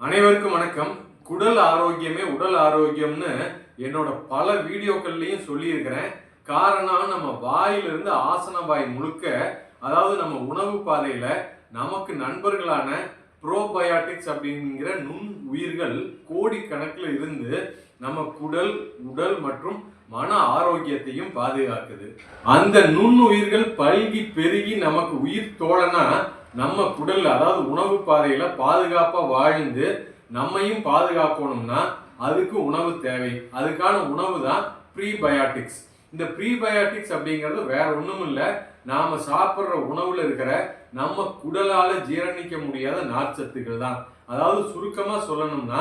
அனைவருக்கும் வணக்கம். குடல் ஆரோக்கியமே உடல் ஆரோக்கியம்னு என்னோட பல வீடியோக்கள்லையும் சொல்லியிருக்கிறேன். காரணம் நம்ம வாயிலிருந்து ஆசன வாய் முழுக்க அதாவது நம்ம உணவு பாதையில நமக்கு நண்பர்களான ப்ரோபயாட்டிக்ஸ் அப்படிங்கிற நுண் உயிர்கள் கோடிக்கணக்கில் இருந்து நம்ம குடல் உடல் மற்றும் மன ஆரோக்கியத்தையும் பாதுகாக்குது. அந்த நுண்ணுயிர்கள் பல்கி பெருகி நமக்கு உயிர் தோழனா நம்ம குடல் அதாவது உணவு பாதையில் பாதுகாப்பாக வாழ்ந்து நம்மையும் பாதுகாக்கணும்னா அதுக்கு உணவு தேவை. அதுக்கான உணவு தான் ப்ரீபயாட்டிக்ஸ் இந்த ப்ரீபயாட்டிக்ஸ் அப்படிங்கிறது வேற ஒன்றும் இல்லை. நாம சாப்பிட்ற உணவில் இருக்கிற நம்ம குடலால் ஜீரணிக்க முடியாத நார்ச்சத்துக்கள் தான். அதாவது சுருக்கமாக சொல்லணும்னா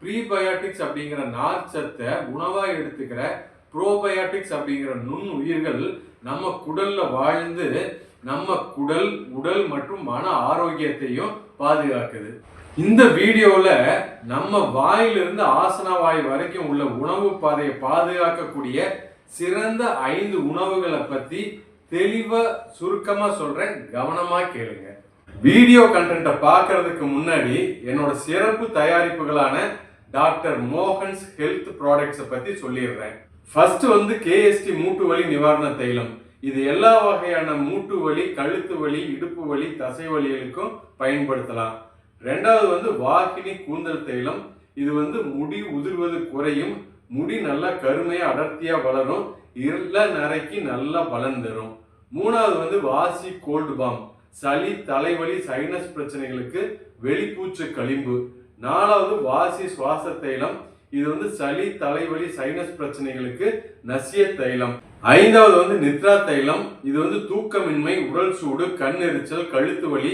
ப்ரீபயாட்டிக்ஸ் அப்படிங்கிற நார்ச்சத்தை உணவாக எடுத்துக்கிற ப்ரோபயாட்டிக்ஸ் அப்படிங்கிற நுண் உயிர்கள் நம்ம குடலில் வாழ்ந்து நம்ம குடல் உடல் மற்றும் மன ஆரோக்கியத்தையும் பாதுகாக்குது. இந்த வீடியோவில் நம்ம வாயிலிருந்து ஆசன வாய் வரைக்கும் உள்ள உணவு பாதையை பாதுகாக்கக்கூடிய சிறந்த ஐந்து உணவுகளை பற்றி தெளிவாக சுருக்கமாக சொல்கிறேன் கவனமாக கேளுங்க. வீடியோ கண்டென்ட்டை பார்க்கறதுக்கு முன்னாடி என்னோட சிறப்பு தயாரிப்புகளான டாக்டர் மோகன்ஸ் ஹெல்த் ப்ராடக்ட்ஸை பற்றி சொல்லிடுறேன். ஃபர்ஸ்ட் வந்து கேஎஸ்டி மூட்டு வலி நிவாரண தைலம். இது எல்லா வகையான மூட்டு வலி கழுத்து வலி இடுப்பு வலி தசை வலிகளுக்கும் பயன்படுத்தலாம். ரெண்டாவது வந்து வாகினி கூந்தல் தைலம். இது வந்து முடி உதிர்வது குறையும். முடி நல்லா கருமையா அடர்த்தியா வளரும். இருள நரைக்கு நல்லா பலன் தரும். மூணாவது வந்து வாசி கோல்டு பாம். சளி தலைவலி சைனஸ் பிரச்சனைகளுக்கு வெளிப்பூச்சு களிம்பு. நாலாவது வாசி சுவாச தைலம். இது வந்து சளி தலைவலி சைனஸ் பிரச்சனைகளுக்கு நசிய தைலம். ஐந்தாவது வந்து நித்ரா தைலம். இது வந்து தூக்கமின்மை உடல் சூடு கண் எரிச்சல் கழுத்து வலி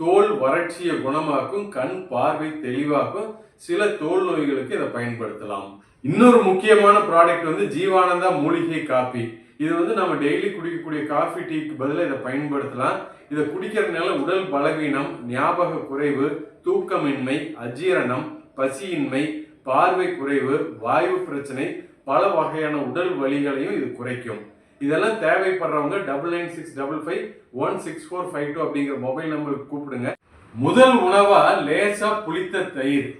தோல் வறட்சியை குணமாக்கும் கண் பார்வை தெளிவாக்கும். சில தோல் நோய்களுக்கு இதை பயன்படுத்தலாம். இன்னொரு முக்கியமான ப்ராடக்ட் வந்து ஜீவானந்தா மூலிகை காபி இது வந்து நம்ம டெய்லி குடிக்கக்கூடிய காஃபி டீக்கு பதிலாக இதை பயன்படுத்தலாம். இதை குடிக்கிறதுனால உடல் பலவீனம் ஞாபக குறைவு தூக்கமின்மை அஜீரணம் பசியின்மை பார்வை குறைவு வாயு பிரச்சனை பல வகையான உடல் வலிகளையும் இது குறைக்கும். இதெல்லாம் தேவைப்படுறவங்க double nine six double five one six four five two அப்படிங்கிற மொபைல் நம்பருக்கு கூப்பிடுங்க. முதல் உணவா லேசா புளித்த தயிர்.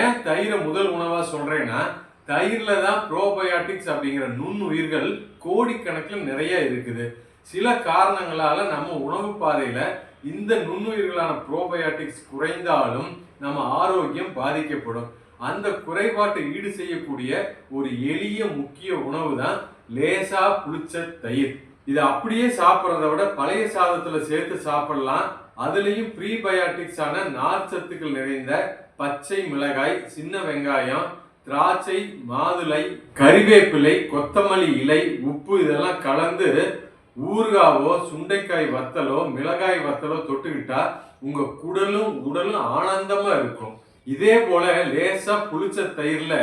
ஏன் தயிரை முதல் உணவா சொல்றேன்னா தயிர்ல தான் ப்ரோபயாட்டிக்ஸ் அப்படிங்கிற நுண்ணுயிர்கள் கோடிக்கணக்கில் நிறைய இருக்குது. சில காரணங்களால நம்ம உணவு பாதையில இந்த நுண்ணுயிர்களான ப்ரோபயாட்டிக்ஸ் குறைந்தாலும் நம்ம ஆரோக்கியம் பாதிக்கப்படும். அந்த குறைபாட்டை ஈடு செய்யக்கூடிய ஒரு எளிய முக்கிய உணவு தான் லேசா புளிச்ச தயிர். இதை அப்படியே சாப்பிட்றத விட பழைய சாதத்துல சேர்த்து சாப்பிடலாம். அதுலேயும் ப்ரீபயாட்டிக்ஸான நார்ச்சத்துக்கள் நிறைந்த பச்சை மிளகாய் சின்ன வெங்காயம் திராட்சை மாதுளை கறிவேப்பிலை கொத்தமல்லி இலை உப்பு இதெல்லாம் கலந்து ஊறுகாவோ சுண்டைக்காய் வத்தலோ மிளகாய் வத்தலோ தொட்டுக்கிட்டா உங்க குடலும் உடலும் ஆனந்தமா இருக்கும். இதே போல லேசா புளிச்ச தயிர்ல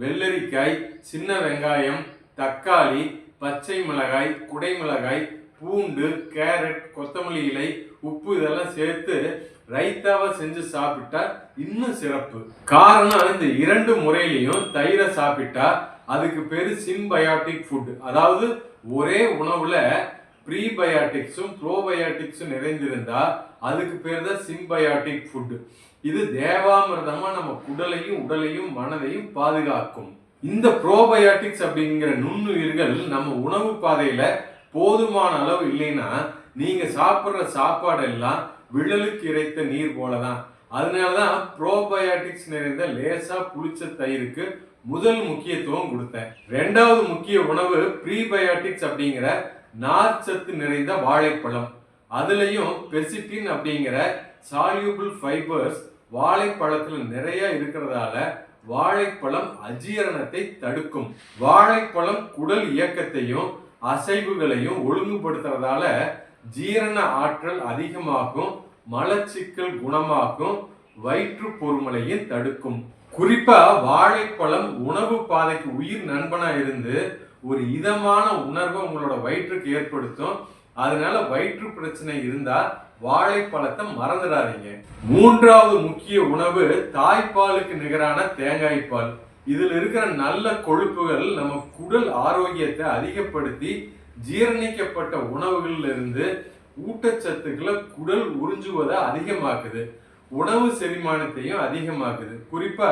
வெள்ளரிக்காய் சின்ன வெங்காயம் தக்காளி பச்சை மிளகாய் குடை மிளகாய் பூண்டு கேரட் கொத்தமல்லி இலை உப்பு இதெல்லாம் சேர்த்து ரைத்தாவை செஞ்சு சாப்பிட்டா இன்னும் சிறப்பு. காரணம் இந்த இரண்டு முறையிலையும் தயிரை சாப்பிட்டா அதுக்கு பேர் சிம்பயாட்டிக் ஃபுட். அதாவது ஒரே உணவுல ப்ரீபயாட்டிக்ஸும் ப்ரோபயாட்டிக்ஸும் நிறைந்திருந்தா அதுக்கு பேர் தான் சிம்பயாட்டிக் ஃபுட்டு. இது தேவாமிரதமா நம்ம குடலையும் உடலையும் மனதையும் பாதுகாக்கும். இந்த ப்ரோபயாட்டிக்ஸ் அப்படிங்கிற நுண்ணுயிர்கள் நம்ம உணவு பாதையில போதுமான அளவு இல்லைன்னா நீங்க சாப்பிட்ற சாப்பாடு எல்லாம் விழலுக்கு இறைத்த நீர் போலதான். அதனாலதான் ப்ரோபயாட்டிக்ஸ் நிறைந்த லேசா புளிச்ச தயிருக்கு முதல் முக்கியத்துவம் கொடுத்தேன். ரெண்டாவது முக்கிய உணவு ப்ரீபயாட்டிக்ஸ் அப்படிங்கிற நார்ச்சத்து நிறைந்த வாழைப்பழம். அதுலயும் பெசிட்டின் அப்படிங்கிற சால்யூபிள் ஃபைபர்ஸ் வாழைப்பழத்தில் நிறைய இருக்கிறதால வாழைப்பழம் அஜீரணத்தை தடுக்கும். வாழைப்பழம் குடல் இயக்கத்தையும் அசைவுகளையும் ஒழுங்குபடுத்துறதால ஜீரண ஆற்றல் அதிகமாகும் மலச்சிக்கல் குணமாக்கும் வயிற்று பொறுமலையும் தடுக்கும். குறிப்பா வாழைப்பழம் உணவு பாதைக்கு உயிர் நண்பனா இருந்து ஒரு இதமான உணர்வை உங்களோட வயிற்றுக்கு ஏற்படுத்தும். அதனால வயிற்று பிரச்சனை இருந்தா வாழைப்பழத்தை மறந்துடாதீங்க. மூன்றாவது முக்கிய உணவு தாய்ப்பாலுக்கு நிகரான தேங்காய் பால். இதில் இருக்கிற நல்ல கொழுப்புகள் நம்ம குடல் ஆரோக்கியத்தை அதிகப்படுத்தி ஜீரணிக்கப்பட்ட உணவுகளில் இருந்து ஊட்டச்சத்துக்களை குடல் உறிஞ்சுவதை அதிகமாக்குது. உணவு செரிமானத்தையும் அதிகமாக்குது. குறிப்பா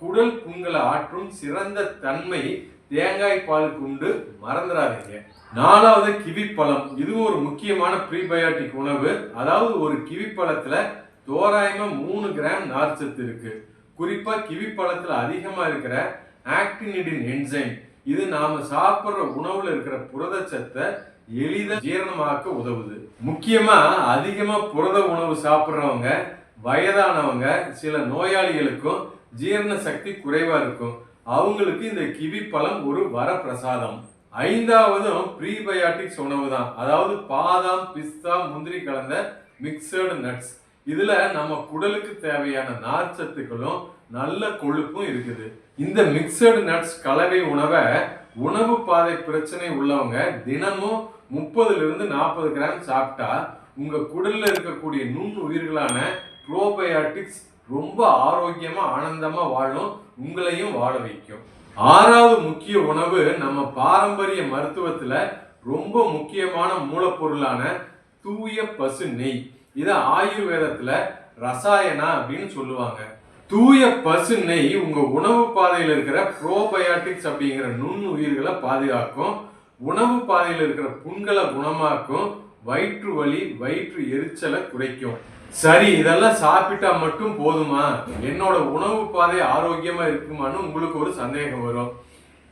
குடல் புண்களை ஆற்றும் சிறந்த தன்மை தேங்காய் பால் உண்டு மறந்துடாதீங்க நாலாவது கிவி பழம் இதுவும் ஒரு முக்கியமான ப்ரீபயோட்டிக் உணவு. அதாவது ஒரு கிவி பழத்துல தோராயமா மூணு கிராம் நார்ச்சத்து இருக்கு. குறிப்பா கிவி பழத்துல அதிகமா இருக்கிற ஆக்டினிடின் என்சைம் இது நாம சாப்பிட்ற உணவுல இருக்கிற புரதச்சத்தை எளிதா ஜீரணமாக்க உதவுது. முக்கியமா அதிகமா புரத உணவு சாப்பிட்றவங்க வயதானவங்க சில நோயாளிகளுக்கும் ஜீரண சக்தி குறைவா இருக்கும். அவங்களுக்கு இந்த கிவி பழம் ஒரு வரப்பிரசாதம். ஐந்தாவதும் ப்ரீபயாட்டிக்ஸ் உணவு தான் அதாவது பாதாம் பிஸ்தா முந்திரி கலந்த மிக்சடு நட்ஸ் இதுல நம்ம குடலுக்கு தேவையான நார்ச்சத்துக்களும் நல்ல கொழுப்பும் இருக்குது. இந்த மிக்சடு நட்ஸ் கலவை உணவை உணவு பாதை பிரச்சனை உள்ளவங்க தினமும் முப்பதுல இருந்து நாற்பது கிராம் சாப்பிட்டா உங்க குடல்ல இருக்கக்கூடிய நுண் உயிர்களான ப்ரோபயாட்டிக்ஸ் ரொம்ப ஆரோக்கியமாக ஆனந்தமாக வாழும் உங்களையும் வாழ வைக்கும். ஆறாவது முக்கிய உணவு நம்ம பாரம்பரிய மருத்துவத்தில் ரொம்ப முக்கியமான மூலப்பொருளான தூய பசு நெய். இதை ஆயுர்வேதத்தில் ரசாயனா அப்படின்னு சொல்லுவாங்க. தூய பசு நெய் உங்கள் உணவு பாதையில் இருக்கிற ப்ரோபயாட்டிக்ஸ் அப்படிங்கிற நுண் உயிர்களை பாதுகாக்கும். உணவு பாதையில் இருக்கிற புண்களை குணமாக்கும். வயிற்று வலி வயிற்று எரிச்சலை குறைக்கும். சரி இதெல்லாம் சாப்பிட்டா மட்டும் போதுமா? என்னோட உணவு பாதை ஆரோக்கியமா இருக்குமான்னு உங்களுக்கு ஒரு சந்தேகம் வரும்.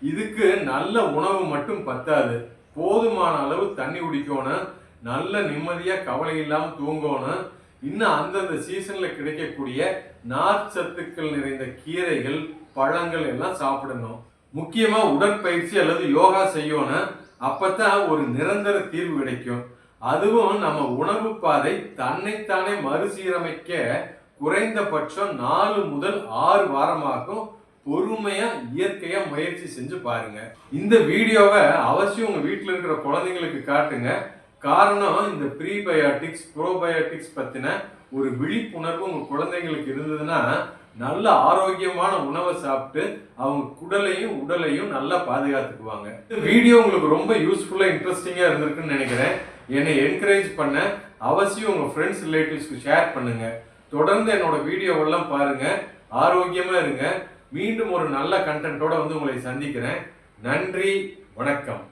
இதுக்கு நல்ல உணவு மட்டும் பத்தாது. போதுமான அளவு தண்ணி குடிக்கணும். நல்ல நிம்மதியா கவலை இல்லாம தூங்கணும். இன்னும் அந்தந்த சீசன்ல கிடைக்கக்கூடிய நார்ச்சத்துக்கள் நிறைந்த கீரைகள் பழங்கள் எல்லாம் சாப்பிடணும். முக்கியமா உடற்பயிற்சி அல்லது யோகா செய்யணும். அப்பதான் ஒரு நிரந்தர தீர்வு கிடைக்கும். அதுவும் நம்ம உணவு பாதை தன்னைத்தானே மறுசீரமைக்க குறைந்தபட்சம் நாலு முதல் ஆறு வாரமாகும் பொறுமையா இயற்கையா முயற்சி செஞ்சு பாருங்க. இந்த வீடியோவை அவசியம் உங்க வீட்டில் இருக்கிற குழந்தைங்களுக்கு காட்டுங்க. காரணம் இந்த ப்ரீபயோட்டிக்ஸ் ப்ரோபயோட்டிக்ஸ் பத்தின ஒரு விழிப்புணர்வு உங்க குழந்தைங்களுக்கு இருந்ததுன்னா நல்ல ஆரோக்கியமான உணவை சாப்பிட்டு அவங்க குடலையும் உடலையும் நல்லா பாதுகாத்துக்குவாங்க. இந்த வீடியோ உங்களுக்கு ரொம்ப யூஸ்ஃபுல்லா இன்ட்ரெஸ்டிங்கா இருந்திருக்குன்னு நினைக்கிறேன். என்னை என்கரேஜ் பண்ண அவசியம் உங்கள் ஃப்ரெண்ட்ஸ் ரிலேட்டிவ்ஸ்க்கு ஷேர் பண்ணுங்கள் தொடர்ந்து என்னோட வீடியோவெல்லாம் பாருங்க. ஆரோக்கியமாக இருங்க. மீண்டும் ஒரு நல்ல கண்டென்ட்டோட வந்து உங்களை சந்திக்கிறேன். நன்றி வணக்கம்.